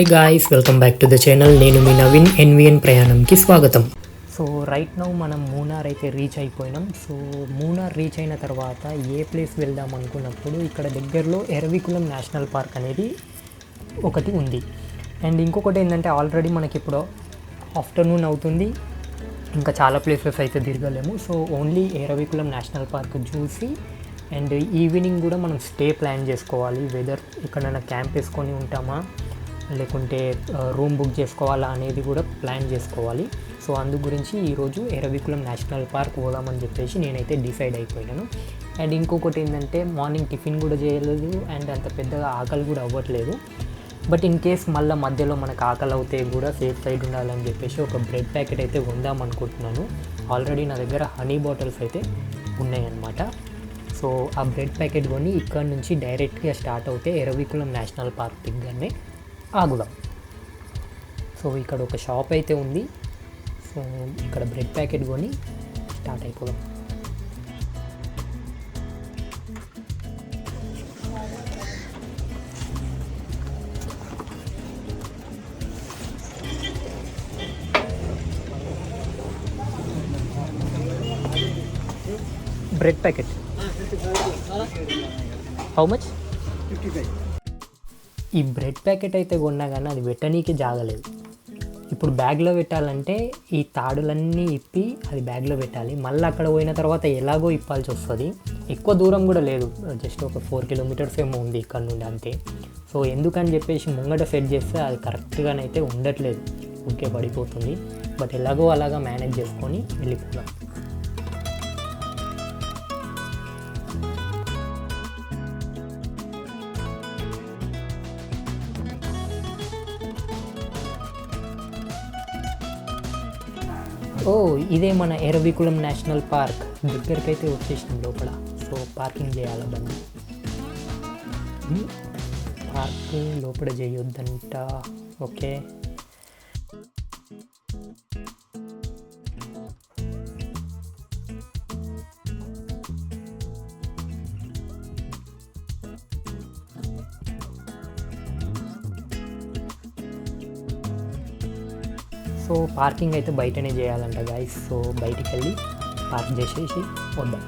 Hey guys welcome back to the channel నేను మీ Naveen NVN ప్రయాణంకి స్వాగతం. సో రైట్ నౌ మనం మూనార్ అయితే రీచ్ అయిపోయినాం. సో మూనార్ రీచ్ అయిన తర్వాత ఏ ప్లేస్ వెళ్దాం అనుకున్నప్పుడు ఇక్కడ దగ్గరలో ఎరవికులం నేషనల్ పార్క్ అనేది ఒకటి ఉంది. అండ్ ఇంకొకటి ఏంటంటే ఆల్రెడీ మనకి ఇప్పుడు ఆఫ్టర్నూన్ అవుతుంది. ఇంకా చాలా ప్లేసెస్ అయితే తిరగలేము. So only Eravikulam national park చూసి అండ్ ఈవినింగ్ కూడా మనం స్టే ప్లాన్ చేసుకోవాలి. వెదర్ ఎక్కడైనా క్యాంప్ వేసుకొని ఉంటామా? లేకుంటే రూమ్ బుక్ చేసుకోవాలా అనేది కూడా ప్లాన్ చేసుకోవాలి. సో అందు గురించి ఈరోజు ఎరవికులం నేషనల్ పార్క్ పోదామని చెప్పేసి నేనైతే డిసైడ్ అయిపోయాను అండ్ ఇంకొకటి ఏంటంటే మార్నింగ్ టిఫిన్ కూడా చేయలేదు అండ్ అంత పెద్దగా ఆకలి కూడా అవ్వట్లేదు. బట్ ఇన్ కేస్ మళ్ళీ మధ్యలో మనకు ఆకలి అవుతే కూడా సేఫ్ సైడ్ ఉండాలని చెప్పేసి ఒక బ్రెడ్ ప్యాకెట్ అయితే ఉందాం అనుకుంటున్నాను. ఆల్రెడీ నా దగ్గర హనీ బాటిల్స్ అయితే ఉన్నాయన్నమాట. సో ఆ బ్రెడ్ ప్యాకెట్ కొని ఇక్కడ నుంచి డైరెక్ట్గా స్టార్ట్ అవుతే ఎరవికులం నేషనల్ పార్క్ దగ్గరనే. ఆగుదాం సో ఇక్కడ ఒక షాప్ అయితే ఉంది. సో ఇక్కడ బ్రెడ్ ప్యాకెట్ కొని స్టార్ట్ అయిపోదాం. బ్రెడ్ ప్యాకెట్ హౌ మచ్ ఈ బ్రెడ్ ప్యాకెట్ అయితే కొన్నా కానీ అది పెట్టనీకి జాగలేదు. ఇప్పుడు బ్యాగ్లో పెట్టాలంటే ఈ తాడులన్నీ ఇప్పి అది బ్యాగ్లో పెట్టాలి. మళ్ళీ అక్కడ పోయిన తర్వాత ఎలాగో ఇప్పాల్సి వస్తుంది. ఎక్కువ దూరం కూడా లేదు. జస్ట్ ఒక ఫోర్ కిలోమీటర్స్ ఏమో ఉంది ఇక్కడ నుండి అంతే. సో ఎందుకని చెప్పేసి ముంగట సెట్ చేస్తే అది కరెక్ట్గానైతే ఉండట్లేదు. ఊరికే పడిపోతుంది. బట్ ఎలాగో అలాగా మేనేజ్ చేసుకొని వెళ్ళిపోదాం. ఓ ఇదే మన ఎరవికులం నేషనల్ పార్క్. దగ్గరికైతే వచ్చేసినాం లోపల. సో పార్కింగ్ చేయాలి బండి పార్క్ పార్కింగ్ లోపల చేయొద్దంట. ఓకే. సో పార్కింగ్ అయితే బయటనే చేయాలంట గాయస్ సో బయటికి వెళ్ళి పార్క్ చేసేసి వద్దాం.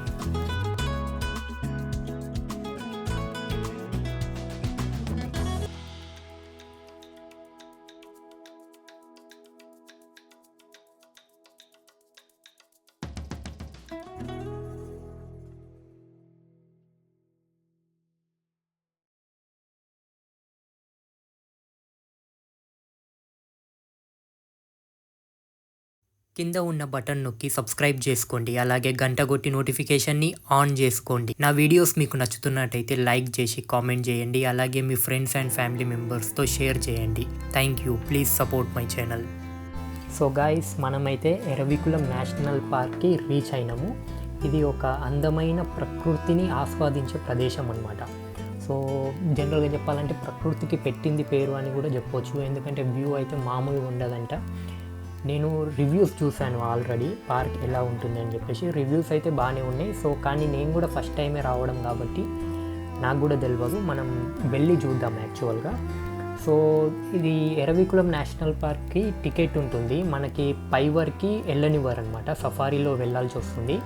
కింద ఉన్న బటన్ నొక్కి సబ్స్క్రైబ్ చేసుకోండి. అలాగే గంట కొట్టి నోటిఫికేషన్ని ఆన్ చేసుకోండి. నా వీడియోస్ మీకు నచ్చుతున్నట్టయితే లైక్ చేసి కామెంట్ చేయండి. అలాగే మీ ఫ్రెండ్స్ అండ్ ఫ్యామిలీ మెంబర్స్తో షేర్ చేయండి. Thank you. Please support my channel. So guys మనమైతే ఎరవికులం నేషనల్ పార్క్కి రీచ్ అయినాము. ఇది ఒక అందమైన ప్రకృతిని ఆస్వాదించే ప్రదేశం అనమాట సో జనరల్గా చెప్పాలంటే ప్రకృతికి పెట్టింది పేరు అని కూడా చెప్పొచ్చు. ఎందుకంటే వ్యూ అయితే మామూలుగా ఉండదంట. నేను రివ్యూస్ చూశాను ఆల్రెడీ పార్క్ ఎలా ఉంటుంది అని చెప్పేసి. రివ్యూస్ అయితే బాగానే ఉన్నాయి. సో కానీ నేను కూడా ఫస్ట్ టైమే రావడం కాబట్టి నాకు కూడా తెలియదు మనం వెళ్ళి చూద్దాం యాక్చువల్గా సో ఇది ఎరవికులం నేషనల్ పార్క్కి టికెట్ ఉంటుంది. మనకి పైవర్కి వెళ్ళనివ్వరు అనమాట సఫారీలో వెళ్ళాల్సి వస్తుంది.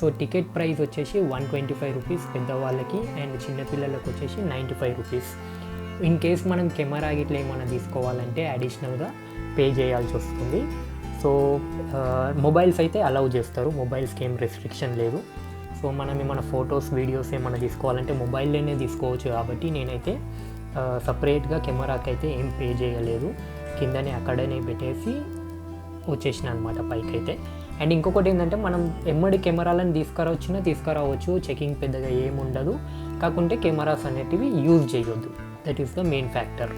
సో టికెట్ ప్రైస్ వచ్చేసి వన్ ట్వంటీ ఫైవ్ రూపీస్ పెద్దవాళ్ళకి అండ్ చిన్నపిల్లలకు వచ్చేసి ninety five rupees. In case మనం కెమెరా గిట్లా ఏమైనా తీసుకోవాలంటే అడిషనల్గా పే చేయాల్సి వస్తుంది. సో మొబైల్స్ అయితే అలౌ చేస్తారు. మొబైల్స్కి ఏం రెస్ట్రిక్షన్ లేదు. సో మనం ఏమైనా ఫొటోస్ వీడియోస్ ఏమైనా తీసుకోవాలంటే మొబైల్లోనే తీసుకోవచ్చు కాబట్టి నేనైతే సపరేట్గా కెమెరాకి అయితే ఏం పే చేయలేదు. కిందనే అక్కడనే పెట్టేసి వచ్చేసిన అనమాట పైకి అయితే అండ్ ఇంకొకటి ఏంటంటే మనం ఎమ్మడి కెమెరాలను తీసుకురావచ్చినా తీసుకురావచ్చు. చెకింగ్ పెద్దగా ఏముండదు ఉండదు. కాకుంటే కెమెరాస్ అనేటివి యూజ్ చేయొద్దు. That is the main factor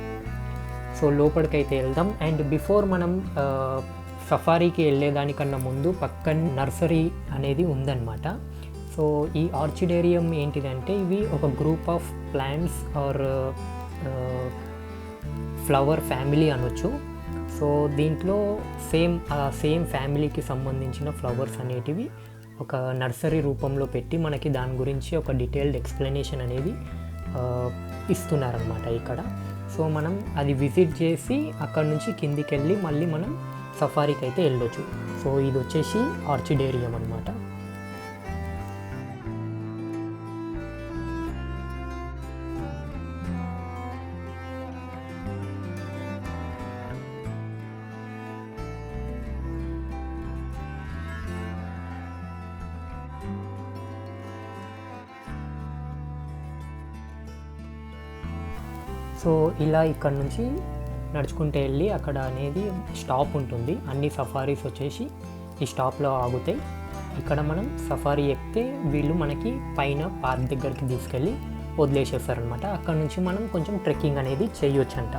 so లోపలికైతే వెళ్దాం. అండ్ బిఫోర్ మనం uh, సఫారీకి వెళ్ళేదానికన్నా ముందు పక్కన నర్సరీ అనేది ఉందన్నమాట. సో ఈ ఆర్చిడేరియం ఏంటిదంటే ఇవి ఒక group of plants or flower family అనొచ్చు. సో దీంట్లో సేమ్ సేమ్ ఫ్యామిలీకి సంబంధించిన ఫ్లవర్స్ అనేటివి ఒక నర్సరీ రూపంలో పెట్టి మనకి దాని గురించి ఒక డీటెయిల్డ్ ఎక్స్ప్లెనేషన్ అనేది uh, ఇస్తున్నారనమాట ఇక్కడ. సో మనం అది విజిట్ చేసి అక్కడ నుంచి కిందికి వెళ్ళి మళ్ళీ మనం సఫారీకి అయితే వెళ్ళొచ్చు. సో ఇది వచ్చేసి ఆర్చిడేరియం అనమాట సో ఇలా ఇక్కడ నుంచి నడుచుకుంటూ వెళ్ళి అక్కడ అనేది స్టాప్ ఉంటుంది. అన్ని సఫారీస్ వచ్చేసి ఈ స్టాప్లో ఆగుతాయి. ఇక్కడ మనం సఫారీ ఎక్కితే వీళ్ళు మనకి పైన పార్క్ దగ్గరికి తీసుకెళ్ళి వదిలేసేస్తారనమాట అక్కడ నుంచి మనం కొంచెం ట్రెక్కింగ్ అనేది చేయొచ్చంట.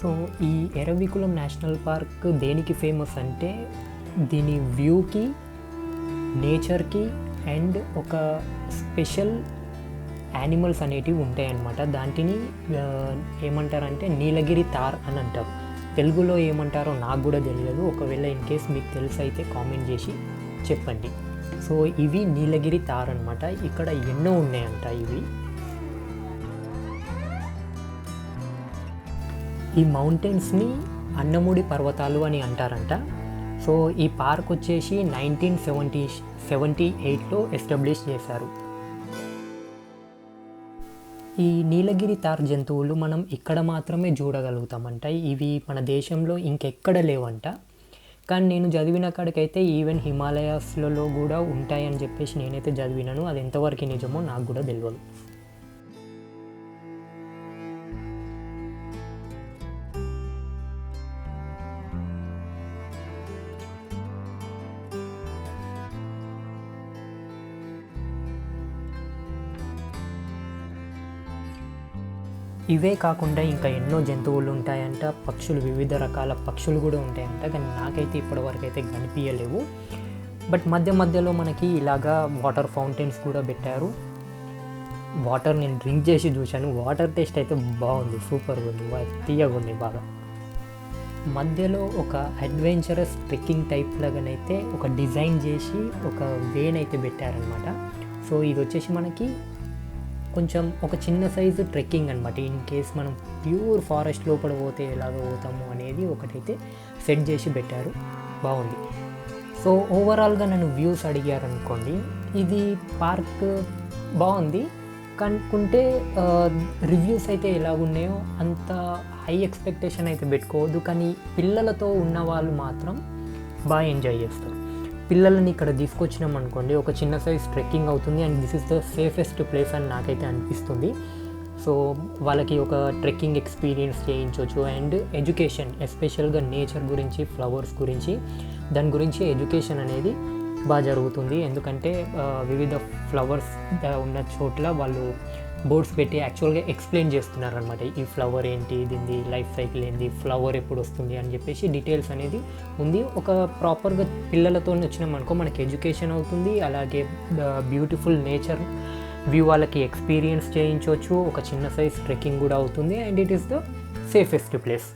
సో ఈ ఎరవికులం నేషనల్ పార్క్ దేనికి ఫేమస్ అంటే దీని వ్యూకి నేచర్కి అండ్ ఒక స్పెషల్ యానిమల్స్ అనేటివి ఉంటాయన్నమాట. దాంటిని ఏమంటారంటే నీలగిరి తార్ అని అంటారు. తెలుగులో ఏమంటారో నాకు కూడా తెలియదు. ఒకవేళ ఇన్ కేస్ మీకు తెలుసు అయితే కామెంట్ చేసి చెప్పండి. సో ఇవి నీలగిరి తార్ అనమాట ఇక్కడ ఎన్నో ఉన్నాయంట ఇవి. ఈ మౌంటైన్స్ని అన్నముడి పర్వతాలు అని అంటారంట. సో ఈ పార్క్ వచ్చేసి నైన్టీన్ సెవెంటీ సెవెంటీ ఎయిట్లో ఎస్టాబ్లిష్ చేశారు. ఈ నీలగిరి తార్ జంతువులు మనం ఇక్కడ మాత్రమే చూడగలుగుతామంట. ఇవి మన దేశంలో ఇంకెక్కడ లేవంట. కానీ నేను చదివిన కాడికైతే ఈవెన్ హిమాలయాస్లలో కూడా ఉంటాయని చెప్పేసి నేనైతే చదివినాను. అది ఎంతవరకు నిజమో నాకు కూడా తెలియదు ఇవే కాకుండా ఇంకా ఎన్నో జంతువులు ఉంటాయంట పక్షులు వివిధ రకాల పక్షులు కూడా ఉంటాయంట. కానీ నాకైతే ఇప్పటివరకు అయితే కనిపించలేవు బట్ మధ్య మధ్యలో మనకి ఇలాగా వాటర్ ఫౌంటైన్స్ కూడా పెట్టారు. వాటర్ నేను డ్రింక్ చేసి చూశాను. వాటర్ టేస్ట్ అయితే బాగుంది సూపర్గా ఉంది వా- తీయగా ఉంది బాగా. మధ్యలో ఒక అడ్వెంచరస్ ట్రెక్కింగ్ టైప్ లాగానైతే ఒక డిజైన్ చేసి ఒక వేన్ అయితే పెట్టారనమాట. సో ఇది వచ్చేసి మనకి కొంచెం ఒక చిన్న సైజు ట్రెక్కింగ్ అనమాట ఇన్ కేస్ మనం ప్యూర్ ఫారెస్ట్ లోపల పోతే ఎలాగ పోతాము అనేది ఒకటైతే సెట్ చేసి పెట్టారు. బాగుంది. సో ఓవరాల్గా నన్ను వ్యూస్ అడిగారనుకోండి ఇది పార్క్ బాగుంది. కనుక్కుంటే రివ్యూస్ అయితే ఎలాగున్నాయో అంత హై ఎక్స్పెక్టేషన్ అయితే పెట్టుకోవద్దు. కానీ పిల్లలతో ఉన్న వాళ్ళు మాత్రం బాగా ఎంజాయ్ చేస్తారు. పిల్లల్ని ఇక్కడ తీసుకొచ్చినాం అనుకోండి ఒక చిన్న సైజ్ ట్రెక్కింగ్ అవుతుంది and this is the safest place అని నాకైతే అనిపిస్తుంది. సో వాళ్ళకి ఒక ట్రెక్కింగ్ ఎక్స్పీరియన్స్ చేయించవచ్చు అండ్ ఎడ్యుకేషన్ ఎస్పెషల్గా నేచర్ గురించి ఫ్లవర్స్ గురించి. దాని గురించి ఎడ్యుకేషన్ అనేది బాగా జరుగుతుంది. ఎందుకంటే వివిధ ఫ్లవర్స్ ఉన్న చోట్ల వాళ్ళు బోర్డ్స్ పెట్టి యాక్చువల్గా ఎక్స్ప్లెయిన్ చేస్తున్నారు అనమాట ఈ ఫ్లవర్ ఏంటి దీని లైఫ్ సైకిల్ ఏంటి ఫ్లవర్ ఎప్పుడు వస్తుంది అని చెప్పేసి డీటెయిల్స్ అనేది ఉంది. ఒక ప్రాపర్గా పిల్లలతో వచ్చినాం అనుకో మనకి ఎడ్యుకేషన్ అవుతుంది. అలాగే బ్యూటిఫుల్ నేచర్ వ్యూ వాళ్ళకి ఎక్స్పీరియన్స్ చేయించవచ్చు. ఒక చిన్న సైజ్ ట్రెక్కింగ్ కూడా అవుతుంది and it is the safest place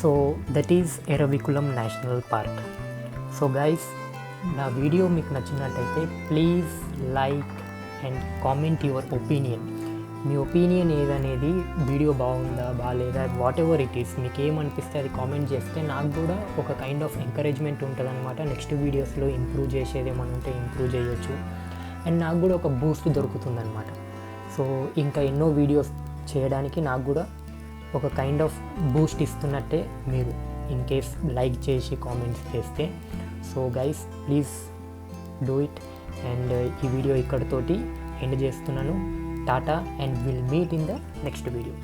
so that is Eravikulam national park so guys నా వీడియో మీకు నచ్చినట్టయితే please like and comment your opinion me opinion ఏదనేది వీడియో బాగుందా బాగాలేదా వాట్ ఎవర్ ఇట్ ఈస్ మీకు ఏమనిపిస్తే అది కామెంట్ చేస్తే నాకు కూడా ఒక కైండ్ ఆఫ్ ఎంకరేజ్మెంట్ ఉంటుందన్నమాట. నెక్స్ట్ వీడియోస్లో ఇంప్రూవ్ చేసేది ఏమైనా ఉంటే ఇంప్రూవ్ చేయొచ్చు. అండ్ నాకు కూడా ఒక బూస్ట్ దొరుకుతుందన్నమాట. సో ఇంకా ఎన్నో వీడియోస్ చేయడానికి నాకు కూడా ఒక కైండ్ ఆఫ్ బూస్ట్ ఇస్తున్నట్టే మీరు. ఇన్ కేస్ లైక్ చేసి కామెంట్స్ చేస్తే. So guys please do it and ఈ వీడియో ఇక్కడతోటి ఎండ్ చేస్తున్నాను. Tata and will meet in the next video